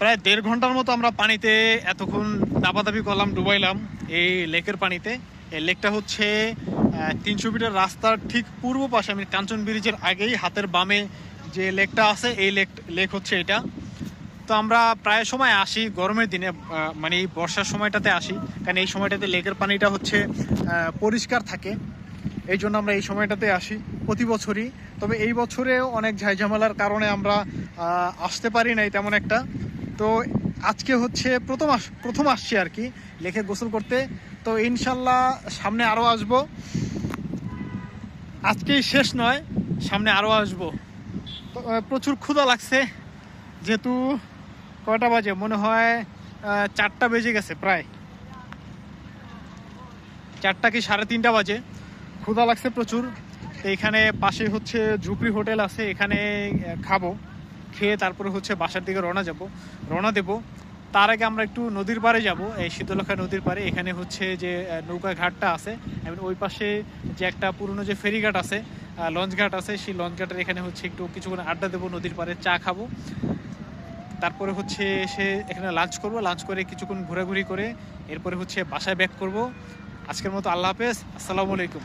প্রায় দেড় ঘণ্টার মতো আমরা পানিতে এতক্ষণ দাবাদাবি করলাম, ডুবাইলাম এই লেকের পানিতে। এই লেকটা হচ্ছে তিনশো মিটার রাস্তার ঠিক পূর্ব পাশে, আমি কাঞ্চন ব্রিজের আগেই হাতের বামে যে লেকটা আছে, এই লেক লেক হচ্ছে এটা। তো আমরা প্রায় সময় আসি, গরমের দিনে মানে এই বর্ষার সময়টাতে আসি, কারণ এই সময়টাতে লেকের পানিটা হচ্ছে পরিষ্কার থাকে। এই জন্য আমরা এই সময়টাতে আসি প্রতি বছরই। তবে এই বছরেও অনেক ঝাইঝামেলার কারণে আমরা আসতে পারি নাই তেমন একটা। তো আজকে হচ্ছে প্রথম আস প্রথম আসছি আর কি, লেখে গোসল করতে। তো ইনশাল্লাহ সামনে আরও আসব। আজকেই শেষ নয়, সামনে আরও আসব। প্রচুর ক্ষুধা লাগছে, যেহেতু কয়টা বাজে? মনে হয় চারটা বেজে গেছে প্রায়। চারটা কি সাড়ে তিনটা বাজে? ক্ষুধা লাগছে প্রচুর। তো এখানে পাশে হচ্ছে ঝুপড়ি হোটেল আছে, এখানে খাব। খেয়ে তারপরে হচ্ছে বাসার দিকে রওনা যাব। রওনা দেব। তার আগে আমরা একটু নদীর পাড়ে যাব। এই শীতলক্ষা নদীর পাড়ে। এখানে হচ্ছে যে নৌকা ঘাটটা আছে। এবং ওই পাশে যে একটা পুরনো যে ফেরিঘাট আছে লঞ্চ ঘাট আছে, সেই লঞ্চ ঘাটের এখানে হচ্ছে একটু কিছুক্ষণ আড্ডা দেবো, নদীর পাড়ে চা খাব। তারপরে হচ্ছে এসে এখানে লাঞ্চ করব। লাঞ্চ করে কিছুক্ষণ ঘোরাঘুরি করে এরপরে হচ্ছে বাসায় ব্যাক করব। আজকের মতো আল্লাহ হাফেজ। আসসালামু আলাইকুম।